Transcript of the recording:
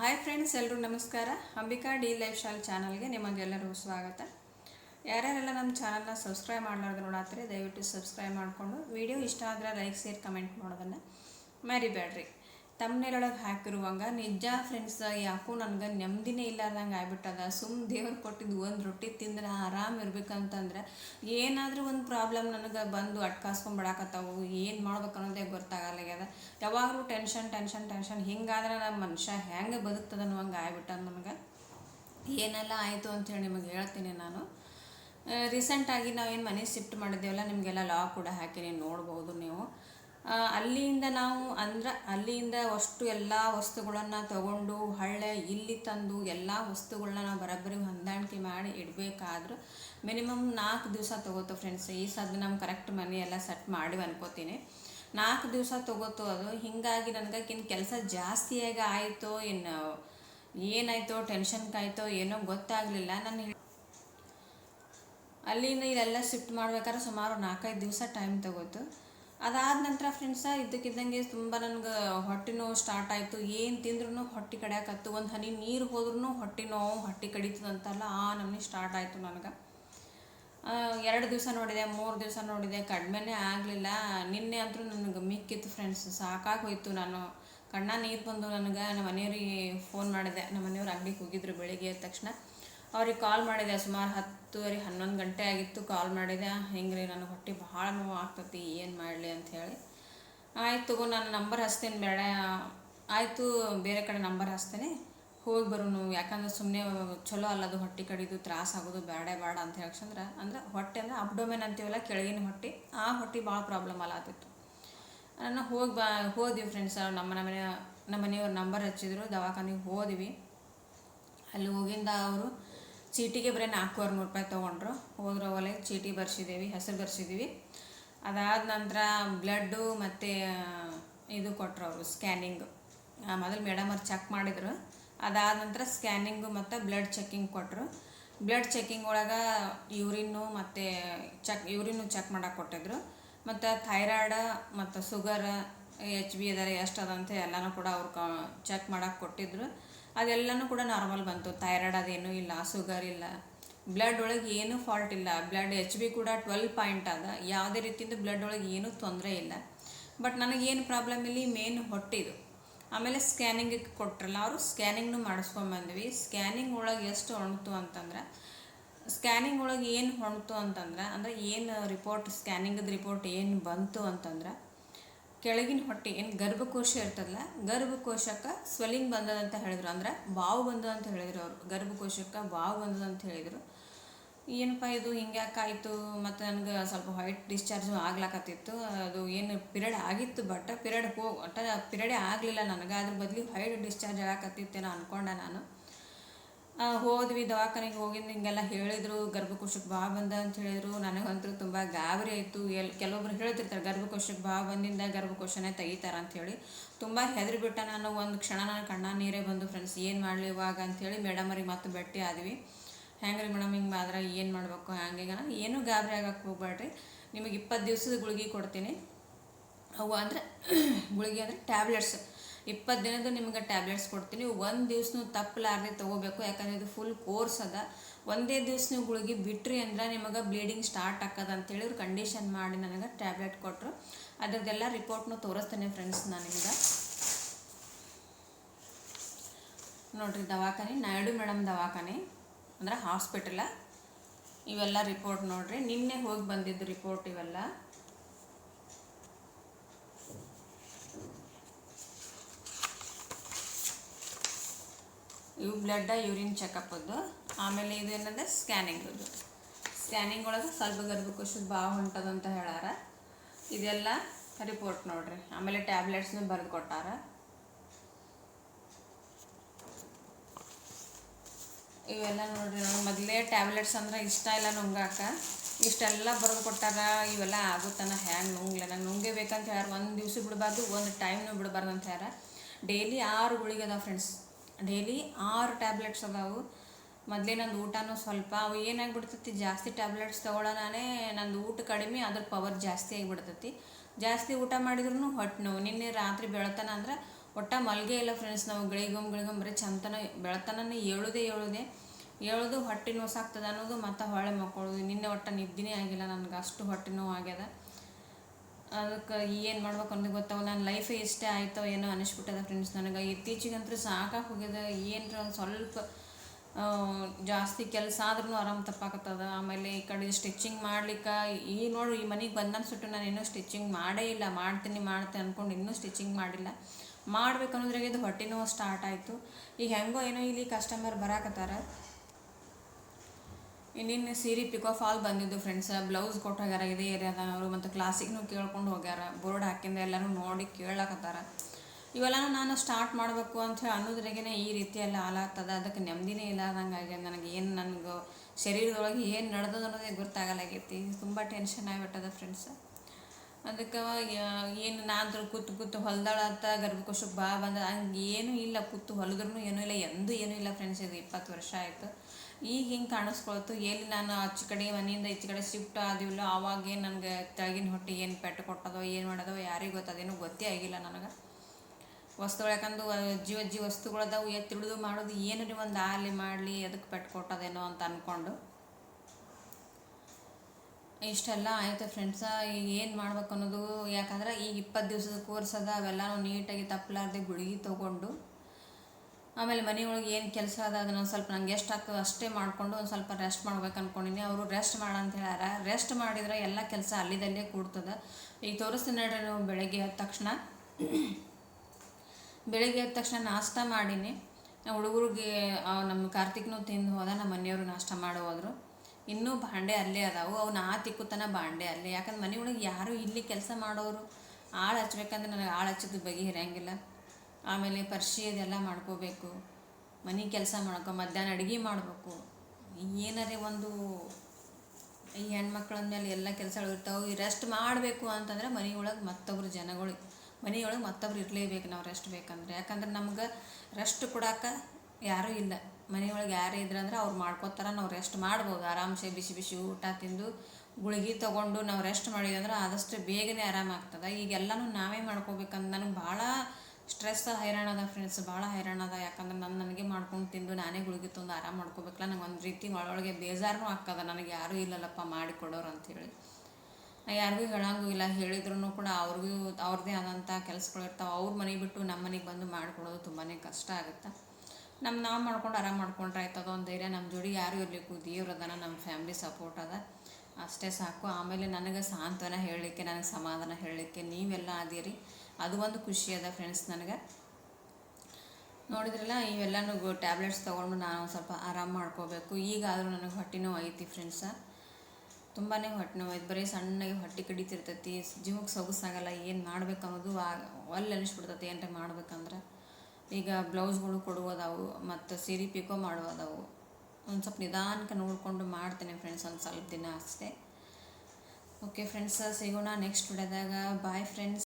Hi friends ಎಲ್ಲರೂ ನಮಸ್ಕಾರ. Ambika D life style ಚಾನಲ್ಗೆ ನಿಮಗೆಲ್ಲರಿಗೂ ಸ್ವಾಗತ. ಯಾರ್ಯಾರೆಲ್ಲ ನಮ್ಮ ಚಾನಲ್ನ ಸಬ್ಸ್ಕ್ರೈಬ್ ಮಾಡಲಾರ್ದು ನೋಡಾತ್ರಿ ದಯವಿಟ್ಟು ಸಬ್ಸ್ಕ್ರೈಬ್ ಮಾಡಿಕೊಂಡು, ವಿಡಿಯೋ ಇಷ್ಟ ಆದರೆ ಲೈಕ್, ಶೇರ್, ಕಮೆಂಟ್ ಮಾಡೋದನ್ನು ಮರಿಬೇಡ್ರಿ. ತಮ್ಮನೇರೊಳಗೆ ಹಾಕಿರುವಂಗ ನಿಜ ಫ್ರೆಂಡ್ಸ್ ಯಾಕೋ ನನಗೆ ನೆಮ್ಮದಿನೇ ಇಲ್ಲಾರ್ದಂಗೆ ಆಗ್ಬಿಟ್ಟದ. ಸುಮ್ಮ ದೇವ್ರು ಕೊಟ್ಟಿದ್ದು ಒಂದು ರೊಟ್ಟಿ ತಿಂದ್ರೆ ಆರಾಮ್ ಇರ್ಬೇಕಂತಂದ್ರೆ ಏನಾದರೂ ಒಂದು ಪ್ರಾಬ್ಲಮ್ ನನಗೆ ಬಂದು ಅಟ್ಕಾಸ್ಕೊಂಡ್ಬಿಡಾಕತ್ತಾವು ಏನು ಮಾಡ್ಬೇಕು ಅನ್ನೋದೇ ಗೊತ್ತಾಗಲ್ಲಾಗ್ಯದ ಯಾವಾಗಲೂ ಟೆನ್ಷನ್ ಟೆನ್ಷನ್ ಟೆನ್ಷನ್ ಹಿಂಗಾದ್ರೆ ನಮ್ಮ ಮನುಷ್ಯ ಹೆಂಗೆ ಬದುಕ್ತದ ಅನ್ನುವಂಗೆ ಆಗ್ಬಿಟ್ಟದ ನನಗೆ. ಏನೆಲ್ಲ ಆಯಿತು ಅಂತೇಳಿ ನಿಮಗೆ ಹೇಳ್ತೀನಿ ನಾನು. ರೀಸೆಂಟಾಗಿ ನಾವೇನು ಮನೆ ಶಿಫ್ಟ್ ಮಾಡಿದ್ದೇವಲ್ಲ ನಿಮಗೆಲ್ಲ ಲಾ ಕೂಡ ಹಾಕೀನಿ ನೋಡ್ಬೋದು ನೀವು. ಆ, ಅಲ್ಲಿಂದ ನಾವು ಅಂದ್ರೆ ಅಲ್ಲಿಂದ ಅಷ್ಟು ಎಲ್ಲ ವಸ್ತುಗಳನ್ನು ತಗೊಂಡು ಹಳ್ಳೆ ಇಲ್ಲಿ ತಂದು ಎಲ್ಲ ವಸ್ತುಗಳನ್ನ ನಾವು ಬರೋಬ್ಬರಿ ಹೊಂದಾಣಿಕೆ ಮಾಡಿ ಇಡಬೇಕಾದ್ರೂ ಮಿನಿಮಮ್ ನಾಲ್ಕು ದಿವಸ ತಗೋತು ಫ್ರೆಂಡ್ಸ್ ಈ ಸದ್ದು ನಮ್ಮ ಕರೆಕ್ಟ್ ಮನೆ ಎಲ್ಲ ಸೆಟ್ ಮಾಡಿ ಅನ್ಕೋತೀನಿ. ನಾಲ್ಕು ದಿವಸ ತಗೋತು ಅದು. ಹೀಗಾಗಿ ನನಗಕ್ಕಿನ್ನು ಕೆಲಸ ಜಾಸ್ತಿಯಾಗಿ ಆಯಿತೋ ಇನ್ನು ಏನಾಯ್ತೋ ಟೆನ್ಷನ್ಗಾಯ್ತೋ ಏನೋ ಗೊತ್ತಾಗಲಿಲ್ಲ. ನಾನು ಅಲ್ಲಿಂದ ಇಲ್ಲೆಲ್ಲ ಶಿಫ್ಟ್ ಮಾಡ್ಬೇಕಾದ್ರೆ ಸುಮಾರು ನಾಲ್ಕೈದು ದಿವಸ ಟೈಮ್ ತಗೋತು. ಅದಾದ ನಂತರ ಫ್ರೆಂಡ್ಸ ಇದ್ದಕ್ಕಿದ್ದಂಗೆ ತುಂಬ ನನಗೆ ಹೊಟ್ಟೆ ನೋವು ಸ್ಟಾರ್ಟ್ ಆಯಿತು. ಏನು ತಿಂದ್ರೂ ಹೊಟ್ಟೆ ಕಡಿಯಾಕತ್ತು ಒಂದು ಹನಿ ನೀರು ಹೋದ್ರೂ ಹೊಟ್ಟೆ ನೋವು, ಹೊಟ್ಟೆ ಕಡಿತದಂತಲ್ಲ ಆ ನಮ್ನಿ ಸ್ಟಾರ್ಟ್ ಆಯಿತು ನನಗೆ. ಎರಡು ದಿವಸ ನೋಡಿದೆ, ಮೂರು ದಿವಸ ನೋಡಿದೆ, ಕಡಿಮೆನೇ ಆಗಲಿಲ್ಲ. ನಿನ್ನೆ ಅಂತೂ ನನಗೆ ಮಿಕ್ಕಿತ್ತು ಫ್ರೆಂಡ್ಸ್ ಸಾಕಾಗಿ ಹೋಯಿತು ನಾನು. ಕಣ್ಣ ನೀರು ಬಂದು ನನಗೆ ನಮ್ಮ ಮನೆಯವ್ರಿಗೆ ಫೋನ್ ಮಾಡಿದೆ. ನಮ್ಮ ಮನೆಯವ್ರು ಅಂಗಡಿಗೆ ಹೋಗಿದ್ರು ಬೆಳಿಗ್ಗೆ ತಕ್ಷಣ. ಅವ್ರಿಗೆ ಕಾಲ್ ಮಾಡಿದೆ, ಸುಮಾರು ಹತ್ತುವರೆ, ಹನ್ನೊಂದು ಗಂಟೆ ಆಗಿತ್ತು ಕಾಲ್ ಮಾಡಿದೆ. ಹಿಂಗ್ರಿ ನನಗೆ ಹೊಟ್ಟೆ ಭಾಳ ನೋವು ಆಗ್ತತಿ, ಏನು ಮಾಡಲಿ ಅಂತ ಹೇಳಿ. ಆಯ್ತು ತಗೋ ನಾನು ನಂಬರ್ ಹಚ್ತೀನಿ ಬೇಡ. ಆಯಿತು, ಬೇರೆ ಕಡೆ ನಂಬರ್ ಹಚ್ತೇನೆ. ಹೋಗಿ ಬರೋನು ಯಾಕಂದ್ರೆ ಸುಮ್ಮನೆ ಚಲೋ ಅಲ್ಲದು ಹೊಟ್ಟೆ ಕಡಿದು, ತ್ರಾಸ ಆಗೋದು ಬೇಡ ಬೇಡ ಅಂತ ಹೇಳ್ಸಂದ್ರೆ ಅಂದ್ರೆ ಹೊಟ್ಟೆ ಅಂದ್ರೆ ಅಬ್ಡೋಮೆನ್ ಅಂತೀವಲ್ಲ, ಕೆಳಗಿನ ಹೊಟ್ಟೆ. ಆ ಹೊಟ್ಟೆ ಭಾಳ ಪ್ರಾಬ್ಲಮ್ ಅಲ್ಲಾತಿತ್ತು ನಾನು ಹೋಗಿ ಬಾ, ಹೋದ್ವಿ ಫ್ರೆಂಡ್ಸ್ ನಮ್ಮ ಮನೆ, ನಮ್ಮ ಮನೆಯವ್ರ ನಂಬರ್ ಹಚ್ಚಿದ್ರು. ದವಾಖಾನೆಗೆ ಹೋದ್ವಿ. ಅಲ್ಲಿ ಹೋಗಿಂದ ಅವರು ಚೀಟಿಗೆ ಬರೀ ನಾಲ್ಕೂವರೆ ನೂರು ರೂಪಾಯಿ ತೊಗೊಂಡ್ರು. ಹೋದ್ರ ಒಲೆ ಚೀಟಿ ಬರ್ಸಿದ್ದೀವಿ ಹೆಸರು ಬರ್ಸಿದ್ದೀವಿ ಅದಾದ ನಂತರ ಬ್ಲಡ್ಡು ಮತ್ತು ಇದು ಕೊಟ್ಟರು ಅವರು, ಸ್ಕ್ಯಾನಿಂಗು. ಮೊದಲು ಮೇಡಮ್ ಅವ್ರು ಚೆಕ್ ಮಾಡಿದರು. ಅದಾದ ನಂತರ ಸ್ಕ್ಯಾನಿಂಗು ಮತ್ತು ಬ್ಲಡ್ ಚೆಕಿಂಗ್ ಕೊಟ್ಟರು ಬ್ಲಡ್ ಚೆಕಿಂಗ್ ಒಳಗೆ ಯೂರಿನ್ನು ಮತ್ತು ಚೆಕ್, ಯೂರಿನ್ನು ಚೆಕ್ ಮಾಡೋಕೆ ಕೊಟ್ಟಿದ್ರು. ಮತ್ತು ಥೈರಾಯ್ಡ್, ಮತ್ತು ಸುಗರ್ ಎಚ್ ಬಿ ಅದಾರೆ ಎಷ್ಟು ಅದಂತೆ ಎಲ್ಲನೂ ಕೂಡ ಅವ್ರು ಕ, ಚೆಕ್ ಮಾಡೋಕೆ ಕೊಟ್ಟಿದ್ರು. ಅದೆಲ್ಲನೂ ಕೂಡ ನಾರ್ಮಲ್ ಬಂತು. ಥೈರಾಯ್ಡ್ ಅದೇನೂ ಇಲ್ಲ ಶುಗರ್ ಇಲ್ಲ. ಬ್ಲಡ್ ಒಳಗೆ ಏನೂ ಫಾಲ್ಟ್ ಇಲ್ಲ. ಬ್ಲಡ್ ಎಚ್ ಬಿ ಕೂಡ ಟ್ವೆಲ್ ಪಾಯಿಂಟ್ ಅದ. ಯಾವುದೇ ರೀತಿಯಿಂದ ಬ್ಲಡ್ ಒಳಗೆ ಏನೂ ತೊಂದರೆ ಇಲ್ಲ. ಬಟ್ ನನಗೇನು ಪ್ರಾಬ್ಲಮ್ ಇಲ್ಲಿ ಮೇನ್ ಹೊಟ್ಟಿದು. ಆಮೇಲೆ ಸ್ಕ್ಯಾನಿಂಗಿಗೆ ಕೊಟ್ರಲ್ಲ, ಅವರು ಸ್ಕ್ಯಾನಿಂಗ್ನು ಮಾಡಿಸ್ಕೊಂಬಂದ್ವಿ ಸ್ಕ್ಯಾನಿಂಗ್ ಒಳಗೆ ಎಷ್ಟು ಹೊಣ್ತು ಅಂತಂದ್ರೆ ಸ್ಕ್ಯಾನಿಂಗ್ ಒಳಗೆ ಏನು ಹೊಣ್ತು ಅಂತಂದ್ರೆ, ಅಂದರೆ ಏನು ರಿಪೋರ್ಟ್ ಸ್ಕ್ಯಾನಿಂಗದ ರಿಪೋರ್ಟ್ ಏನು ಬಂತು ಅಂತಂದ್ರೆ ಕೆಳಗಿನ ಹೊಟ್ಟೆ ಏನು ಗರ್ಭಕೋಶ ಇರ್ತದಲ್ಲ, ಗರ್ಭಕೋಶಕ್ಕೆ ಸ್ವೆಲ್ಲಿಂಗ್ ಬಂದದಂತ ಹೇಳಿದ್ರು. ಅಂದ್ರೆ ಬಾವು ಬಂದದ ಅಂತ ಹೇಳಿದ್ರು ಅವರು. ಗರ್ಭಕೋಶಕ್ಕೆ ಬಾವು ಬಂದದ ಅಂತ ಹೇಳಿದರು. ಏನಪ್ಪ ಇದು? ಹಿಂಗ್ಯಾಕಾಯಿತು ಮತ್ತು ನನಗೆ ಸ್ವಲ್ಪ ವೈಟ್ ಡಿಸ್ಚಾರ್ಜು ಆಗ್ಲಾಕತ್ತಿತ್ತು. ಅದು ಏನು ಪಿರಿಯಡ್ ಆಗಿತ್ತು ಬಟ್ ಪಿರಿಯಡ್ ಹೋಗಿ ಒಟ್ಟ ಪಿರಿಯಡೇ ಆಗಲಿಲ್ಲ ನನಗೆ. ಅದ್ರ ಬದಲು ವೈಟ್ ಡಿಸ್ಚಾರ್ಜ್ ಆಗಕತ್ತಿತ್ತೇನೋ ಅಂದ್ಕೊಂಡೆ ನಾನು. ಹೋದ್ವಿ ದವಾಖಾನೆಗೆ ಹೋಗಿದ್ದು ಹಿಂಗೆಲ್ಲ ಹೇಳಿದರು ಗರ್ಭಕೋಶಕ್ಕೆ ಬಾ ಬಂದ ಅಂತ ಹೇಳಿದರು. ನನಗಂತೂ ತುಂಬ ಗಾಬರಿ ಆಯಿತು. ಎಲ್, ಕೆಲವೊಬ್ರು ಹೇಳ್ತಿರ್ತಾರೆ ಗರ್ಭಕೋಶಕ್ಕೆ ಬಾ ಬಂದಿಂದ ಗರ್ಭಕೋಶನೇ ತೆಗಿತಾರ ಅಂಥೇಳಿ ತುಂಬ ಹೆದರಿಬಿಟ್ಟ ನಾನು, ಒಂದು ಕ್ಷಣ ನನ್ನ ಕಣ್ಣ ನೀರೇ ಬಂದು, ಫ್ರೆಂಡ್ಸ್, ಏನು ಮಾಡಲಿ ಇವಾಗ? ಅಂಥೇಳಿ ಮೇಡಮರಿಗೆ ಮತ್ತೆ ಭೇಟಿ ಆದ್ವಿ. ಹೆಂಗೆ ರೀ ಮೇಡಮ್, ಹಿಂಗೆ ಆದ್ರೆ ಏನು ಮಾಡಬೇಕು ಹಂಗೆ ಈಗ ನಾನು ಏನೂ ಗಾಬರಿ ಆಗಕ್ಕೆ ಹೋಗ್ಬೇಡ್ರಿ ನಿಮಗೆ ಇಪ್ಪತ್ತು ದಿವಸದ ಗುಳಿಗೆ ಕೊಡ್ತೀನಿ. ಅವು ಅಂದರೆ, ಗುಳಿಗೆ ಅಂದರೆ ಟ್ಯಾಬ್ಲೆಟ್ಸ್. ಇಪ್ಪತ್ತು ದಿನದ ನಿಮ್ಗೆ ಟ್ಯಾಬ್ಲೆಟ್ಸ್ ಕೊಡ್ತೀನಿ. ಒಂದು ದಿವ್ಸನೂ ತಪ್ಪಲಾರದೆ ತಪ್ಪಲಾರ್ದೆ ತೊಗೋಬೇಕು. ಯಾಕಂದರೆ ಇದು ಫುಲ್ ಕೋರ್ಸ್ ಅದ. ಒಂದೇ ದಿವ್ಸ ನೀವು ಗುಳಿಗೆ ಬಿಟ್ರಿ ಅಂದ್ರೆ ನಿಮಗೆ ಬ್ಲೀಡಿಂಗ್ ಸ್ಟಾರ್ಟ್ ಆಕದ ಅಂತೇಳಿ ಅವ್ರು ಕಂಡೀಷನ್ ಮಾಡಿ ನನಗೆ ಟ್ಯಾಬ್ಲೆಟ್ ಕೊಟ್ಟರು ಅದರದ್ದೆಲ್ಲ ರಿಪೋರ್ಟ್ನು ತೋರಿಸ್ತೇನೆ ಫ್ರೆಂಡ್ಸ್ ನಾನು ನಿಮ್ಗೆ. ನೋಡ್ರಿ, ದವಾಖಾನೆ, ನಾಯ್ಡು ಮೇಡಮ್ ದವಾಖಾನೆ, ಅಂದ್ರೆ ಹಾಸ್ಪಿಟಲ ಇವೆಲ್ಲ ರಿಪೋರ್ಟ್ ನೋಡ್ರಿ. ನಿನ್ನೆ ಹೋಗಿ ಬಂದಿದ್ದು ರಿಪೋರ್ಟ್ ಇವೆಲ್ಲ. ಇವು ಬ್ಲಡ್ ಯೂರಿನ್ ಚೆಕಪ್ಪದ್ದು ಆಮೇಲೆ ಇದು ಏನಂದ್ರೆ ಸ್ಕ್ಯಾನಿಂಗ್ ಅದು ಸ್ಕ್ಯಾನಿಂಗ್ ಒಳಗೆ ಸ್ವಲ್ಪ ಗರ್ಭಕೋಶದ ಭಾವ ಹೊಂಟದಂತ ಹೇಳಾರ. ಇದೆಲ್ಲ ರಿಪೋರ್ಟ್ ನೋಡ್ರಿ. ಆಮೇಲೆ ಟ್ಯಾಬ್ಲೆಟ್ಸ್ನು ಬರೆದು ಕೊಟ್ಟಾರ. ಇವೆಲ್ಲ ನೋಡ್ರಿ ನನಗೆ ಮೊದಲೇ ಟ್ಯಾಬ್ಲೆಟ್ಸ್ ಅಂದ್ರೆ ಇಷ್ಟ ಇಲ್ಲ ನುಂಗಾಕ. ಇಷ್ಟೆಲ್ಲ ಬರೆದು ಕೊಟ್ಟಾರ, ಇವೆಲ್ಲ ಆಗುತ್ತಾನ ಹ್ಯಾಂಗೆ ನುಂಗ್ಲ ನಂಗೆ ನುಂಗೇ ಬೇಕಂತ ಹೇಳ್ಯಾರ. ಒಂದು ದಿವ್ಸ ಬಿಡಬಾರ್ದು, ಒಂದು ಟೈಮ್ನು ಬಿಡಬಾರ್ದು ಅಂತ ಹೇಳ್ಯಾರ. ಡೈಲಿ ಆರು ಗುಳಿಗೆ ಅದಾವ ಫ್ರೆಂಡ್ಸ್ ಡೈಲಿ ಆರು ಟ್ಯಾಬ್ಲೆಟ್ಸ್ ಅದಾವು. ಮೊದಲೇ ನಂದು ಊಟನೂ ಸ್ವಲ್ಪ ಅವು ಏನಾಗ್ಬಿಡ್ತೈತಿ, ಜಾಸ್ತಿ ಟ್ಯಾಬ್ಲೆಟ್ಸ್ ತೊಗೊಳೋಣೇ ನಂದು ಊಟ ಕಡಿಮೆ, ಅದ್ರ ಪವರ್ ಜಾಸ್ತಿ ಆಗಿಬಿಡ್ತೈತಿ. ಜಾಸ್ತಿ ಊಟ ಮಾಡಿದ್ರು ಹೊಟ್ಟೆ ನೋವು. ನಿನ್ನೆ ರಾತ್ರಿ ಬೆಳತನ ಅಂದ್ರೆ ಒಟ್ಟ ಮಲ್ಗೆ ಇಲ್ಲ ಫ್ರೆಂಡ್ಸ್ ನಾವು, ಗಳಿಗೊಮ್ ಗಳಿಗೊಮ್ ಬರೀ ಚಂತನ, ಬೆಳತನನೇ ಏಳುದೇ ಏಳುದೇ. ಹೇಳೋದು ಹೊಟ್ಟೆ ಸಾಕ್ತದೆ ಅನ್ನೋದು ಮತ್ತು ಹೊಳೆ ಮಕ್ಕಳೋದು. ನಿನ್ನೆ ಒಟ್ಟ ನಿದ್ದಿನೇ ಆಗಿಲ್ಲ ನನಗೆ, ಅಷ್ಟು ಹೊಟ್ಟೆ ನೋವು ಆಗ್ಯದ. ಅದಕ್ಕೆ ಏನು ಮಾಡ್ಬೇಕು ಅನ್ನೋದು ಗೊತ್ತಾಗಲ್ಲ. ನನ್ನ ಲೈಫೇ ಇಷ್ಟೇ ಆಯಿತೋ ಏನೋ ಅನಿಸ್ಬಿಟ್ಟದ ಫ್ರೆಂಡ್ಸ್ ನನಗೆ. ಇತ್ತೀಚಿಗಂತೂ ಸಾಕಾಗಿ ಹೋಗಿದೆ. ಏನರ ಒಂದು ಸ್ವಲ್ಪ ಜಾಸ್ತಿ ಕೆಲಸ ಆದ್ರೂ ಆರಾಮ್ ತಪ್ಪಾಕತ್ತದ. ಆಮೇಲೆ ಈ ಕಡೆ ಸ್ಟಿಚಿಂಗ್ ಮಾಡ್ಲಿಕ್ಕೆ, ಈ ನೋಡು, ಈ ಮನೆಗೆ ಬಂದ ಸುಟ್ಟು ನಾನು ಇನ್ನೂ ಸ್ಟಿಚಿಂಗ್ ಮಾಡೇ ಇಲ್ಲ. ಮಾಡ್ತೀನಿ ಮಾಡ್ತೀನಿ ಅಂದ್ಕೊಂಡು ಇನ್ನೂ ಸ್ಟಿಚಿಂಗ್ ಮಾಡಿಲ್ಲ. ಮಾಡ್ಬೇಕು ಅನ್ನೋದ್ರಾಗೆ ಇದು ಹೊಟ್ಟೆ ನೋವು ಸ್ಟಾರ್ಟ್ ಆಯಿತು. ಈಗ ಹೆಂಗೋ ಏನೋ ಇಲ್ಲಿ ಕಸ್ಟಮರ್ ಬರಾಕತ್ತಾರ. ಇನ್ನಿನ್ನು ಸೀರೆ ಪಿಕೋ ಫಾಲ್ ಬಂದಿದ್ದು ಫ್ರೆಂಡ್ಸ್ ಬ್ಲೌಸ್ ಕೊಟ್ಟು ಹೋಗ್ಯಾರ, ಇದೇ ಏರಿಯಾದವರು ಮತ್ತು ಕ್ಲಾಸಿಗ್ನು ಕೇಳ್ಕೊಂಡು ಹೋಗ್ಯಾರ. ಬೋರ್ಡ್ ಹಾಕಿಂದ ಎಲ್ಲರೂ ನೋಡಿ ಕೇಳಕತ್ತಾರ. ಇವೆಲ್ಲ ನಾನು ಸ್ಟಾರ್ಟ್ ಮಾಡಬೇಕು ಅಂತ ಹೇಳಿ ಅನ್ನೋದ್ರಾಗೆ ಈ ರೀತಿ ಎಲ್ಲ ಅದಕ್ಕೆ ನೆಮ್ಮದಿನೇ ಇಲ್ಲದಂಗೆ ಆಗ್ಯದ. ನನಗೆ ಏನು ನನಗೆ ಶರೀರದೊಳಗೆ ಏನು ನಡೆದದ ಅನ್ನೋದೇ ಗೊತ್ತಾಗಲಾಗೈತಿ. ತುಂಬ ಟೆನ್ಷನ್ ಆಗಿಬಿಟ್ಟದ ಫ್ರೆಂಡ್ಸ್ ಅದಕ್ಕೆ ಏನು ನಾನು ಕೂತು ಕೂತು ಹೊಲ್ದಾಳ ಅಂತ ಗರ್ಭಕೋಶಕ್ಕೆ ಬಾ ಬಂದ ಹಂಗೆ ಏನೂ ಇಲ್ಲ. ಕೂತು ಹೊಲದ್ರೂ ಏನೂ ಇಲ್ಲ. ಎಂದೂ ಏನೂ ಇಲ್ಲ ಫ್ರೆಂಡ್ಸ್ ಇದು ಇಪ್ಪತ್ತು ವರ್ಷ ಆಯಿತು. ಈಗ ಹಿಂಗೆ ಕಾಣಿಸ್ಕೊಳ್ತು? ಎಲ್ಲಿ ನಾನು ಆಚೆ ಕಡೆ, ಮನೆಯಿಂದ ಈಚೆ ಕಡೆ ಶಿಫ್ಟ್ ಆದಿವಲ್ಲ, ಆವಾಗೇ ಏನು ನನಗೆ ತೆಳಗಿನ ಹೊಟ್ಟೆ ಏನು ಪೆಟ್ಟು ಕೊಟ್ಟದೋ, ಏನು ಮಾಡೋದೋ, ಯಾರಿಗೆ ಗೊತ್ತದೇನೋ ಗೊತ್ತೇ ಆಗಿಲ್ಲ ನನಗೆ. ವಸ್ತುಗಳು ಯಾಕಂದ್ರೆ ಜೀವ ಜೀವ ವಸ್ತುಗಳದಾವು ಎತ್ತಿ ತಿಳಿದು ಮಾಡೋದು ಏನಾರ ಒಂದು ಆಲಿ ಮಾಡಲಿ ಅದಕ್ಕೆ ಪೆಟ್ಟು ಕೊಟ್ಟದೇನೋ ಅಂತ ಅಂದ್ಕೊಂಡು ಇಷ್ಟೆಲ್ಲ ಆಯಿತು ಫ್ರೆಂಡ್ಸ ಈಗ ಏನು ಮಾಡ್ಬೇಕು ಅನ್ನೋದು. ಯಾಕಂದ್ರೆ ಈಗ ಇಪ್ಪತ್ತು ದಿವಸದ ಕೋರ್ಸ್ ಅದ ಅವೆಲ್ಲನೂ ನೀಟಾಗಿ ತಪ್ಪಲಾರ್ದೆ ಗುಳಿಗೆ ತೊಗೊಂಡು ಆಮೇಲೆ ಮನೆಯೊಳಗೆ ಏನು ಕೆಲಸ ಅದ ಅದನ್ನ ಸ್ವಲ್ಪ ನಂಗೆ ಎಷ್ಟು ಆಗ್ತದೆ ಅಷ್ಟೇ ಮಾಡಿಕೊಂಡು ಒಂದು ಸ್ವಲ್ಪ ರೆಸ್ಟ್ ಮಾಡ್ಬೇಕು ಅಂದ್ಕೊಂಡಿನಿ ಅವರು ರೆಸ್ಟ್ ಮಾಡ ಅಂತ ಹೇಳ್ಯಾರ. ರೆಸ್ಟ್ ಮಾಡಿದ್ರೆ ಎಲ್ಲ ಕೆಲಸ ಅಲ್ಲಿದಲ್ಲೇ ಕೂಡ್ತದೆ. ಈಗ ತೋರಿಸ್ತೀನಿ ನೋಡ್ರಿ ನೀವು ಬೆಳಗ್ಗೆ ಎದ್ದ ತಕ್ಷಣ. ಬೆಳಗ್ಗೆ ಎದ್ದ ತಕ್ಷಣ ನಾಷ್ಟ ಮಾಡೀನಿ. ಹುಡುಗರಿಗೆ ನಮ್ಮ ಕಾರ್ತಿಕ್ನೂ ತಿಂದು ಹೋದ ನಮ್ಮ ಮನೆಯವರು ನಾಷ್ಟ ಮಾಡಿ ಹೋದರು. ಇನ್ನೂ ಬಾಂಡೆ ಅಲ್ಲೇ ಅದಾವು. ಅವು ನಾ ತಿಕ್ಕುತನ ಬಾಂಡೆ ಅಲ್ಲೇ. ಯಾಕಂದ್ರೆ ಮನೆ ಒಳಗೆ ಯಾರು ಇಲ್ಲಿ ಕೆಲಸ ಮಾಡೋರು? ಆಳು ಹಚ್ಬೇಕಂದ್ರೆ ನನಗೆ ಆಳು ಹಚ್ಚಿದ ಬಗೆಹರಿಯಂಗಿಲ್ಲ ಆಮೇಲೆ ಪರ್ಷಿ ಅದೆಲ್ಲ ಮಾಡ್ಕೋಬೇಕು. ಮನೆ ಕೆಲಸ ಮಾಡ್ಕೊ, ಮಧ್ಯಾಹ್ನ ಅಡುಗೆ ಮಾಡಬೇಕು. ಏನಾರೇ ಒಂದು ಈ ಹೆಣ್ಮಕ್ಳ ಮೇಲೆ ಎಲ್ಲ ಕೆಲಸಗಳು ಇರ್ತಾವೆ, ಈ ರೆಸ್ಟ್ ಮಾಡಬೇಕು ಅಂತಂದ್ರೆ ಮನೆಯೊಳಗೆ ಮತ್ತೊಬ್ರು ಜನಗಳು, ಮನೆಯೊಳಗೆ ಮತ್ತೊಬ್ರು ಇರಲೇಬೇಕು ನಾವು ರೆಸ್ಟ್ ಬೇಕಂದ್ರೆ. ಯಾಕಂದ್ರೆ ನಮ್ಗೆ ರೆಸ್ಟ್ ಕೊಡಕ್ಕೆ ಯಾರೂ ಇಲ್ಲ. ಮನೆಯೊಳಗೆ ಯಾರೇ ಇದ್ರಂದ್ರೆ ಅವ್ರು ಮಾಡ್ಕೋತಾರ, ನಾವು ರೆಸ್ಟ್ ಮಾಡ್ಬೋದು. ಆರಾಮ್ಸೆ ಬಿಸಿ ಬಿಸಿ ಊಟ ತಿಂದು ಗುಳಿಗೆ ತೊಗೊಂಡು ನಾವು ರೆಸ್ಟ್ ಮಾಡಿದಂದ್ರೆ ಆದಷ್ಟು ಬೇಗನೆ ಆರಾಮಾಗ್ತದೆ. ಈಗೆಲ್ಲನೂ ನಾವೇ ಮಾಡ್ಕೋಬೇಕಂದ್ರೆ ನನಗೆ ಭಾಳ ಸ್ಟ್ರೆಸ್ ಹೈರಾಣ ಅದ ಫ್ರೆಂಡ್ಸ್ ಭಾಳ ಹೈರಾಣ ಅದ. ಯಾಕಂದ್ರೆ ನಾನು ನನಗೆ ಮಾಡ್ಕೊಂಡು ತಿಂದು ನಾನೇ ಗುಳಿಗೆ ತಂದು ಆರಾಮ ಮಾಡ್ಕೋಬೇಕಲ್ಲ, ನಂಗೆ ಒಂದು ರೀತಿ ಒಳೊಳಗೆ ಬೇಜಾರು ಆಗ್ತದ. ನನಗೆ ಯಾರೂ ಇಲ್ಲಲ್ಲಪ್ಪ ಮಾಡಿ ಕೊಡೋರು ಅಂಥೇಳಿ ನಾ ಯಾರಿಗೂ ಹೇಳಂಗೂ ಇಲ್ಲ. ಹೇಳಿದ್ರು ಕೂಡ ಅವ್ರಿಗೂ ಅವ್ರದ್ದೇ ಆದಂಥ ಕೆಲಸಗಳು ಇರ್ತಾವೆ. ಅವ್ರ ಮನೆ ಬಿಟ್ಟು ನಮ್ಮ ಮನೆಗೆ ಬಂದು ಮಾಡಿಕೊಡೋದು ತುಂಬಾ ಕಷ್ಟ ಆಗುತ್ತೆ. ನಮ್ಮ ನಾವು ಮಾಡ್ಕೊಂಡು ಆರಾಮ ಮಾಡ್ಕೊಂಡ್ರೆ ಆಯ್ತು. ಅದೊಂದು ಧೈರ್ಯ ನಮ್ಮ ಜೋಡಿ ಯಾರು ಇರಬೇಕು ದೇವ್ರು ಅದನ ನಮ್ಮ ಫ್ಯಾಮ್ಲಿ ಸಪೋರ್ಟ್ ಅದ. ಅಷ್ಟೇ ಸಾಕು. ಆಮೇಲೆ ನನಗೆ ಸಾಂತ್ವನ ಹೇಳಲಿಕ್ಕೆ, ನನಗೆ ಸಮಾಧಾನ ಹೇಳಲಿಕ್ಕೆ ನೀವೆಲ್ಲ ಅದೀರಿ ಅದು ಒಂದು ಖುಷಿ ಅದ ಫ್ರೆಂಡ್ಸ್ ನನಗೆ. ನೋಡಿದ್ರಲ್ಲ, ಇವೆಲ್ಲನೂ ಟ್ಯಾಬ್ಲೆಟ್ಸ್ ತೊಗೊಂಡು ನಾನು ಸ್ವಲ್ಪ ಆರಾಮ ಮಾಡ್ಕೋಬೇಕು. ಈಗಾದರೂ ನನಗೆ ಹೊಟ್ಟೆ ನೋವು ಐತಿ ಫ್ರೆಂಡ್ಸ ತುಂಬಾ ಹೊಟ್ಟೆ ನೋವು ಐತಿ. ಬರೀ ಸಣ್ಣಗೆ ಹೊಟ್ಟೆ ಕಡಿತಿರ್ತೈತಿ. ಜೀವಕ್ಕೆ ಸೊಗಸಾಗಲ್ಲ, ಏನು ಮಾಡ್ಬೇಕು ಅನ್ನೋದು ಒಲ್ಲಿ ಅನಿಸ್ಬಿಡ್ತೈತಿ ಏನಾರ ಮಾಡ್ಬೇಕಂದ್ರೆ. ಈಗ ಬ್ಲೌಸ್ಗಳು ಕೊಡುವುದಾವು, ಮತ್ತು ಸೀರೆ ಪಿಕೋ ಮಾಡುವುದಾವು. ಒಂದು ಸ್ವಲ್ಪ ನಿಧಾನಕ್ಕೆ ನೋಡಿಕೊಂಡು ಮಾಡ್ತೇನೆ ಫ್ರೆಂಡ್ಸ್ ಒಂದು ಸ್ವಲ್ಪ ದಿನ ಅಷ್ಟೇ. ಓಕೆ ಫ್ರೆಂಡ್ಸ್ ಸಿಗೋಣ ನೆಕ್ಸ್ಟ್ ವಿಡಿಯೋದಾಗ. Bye friends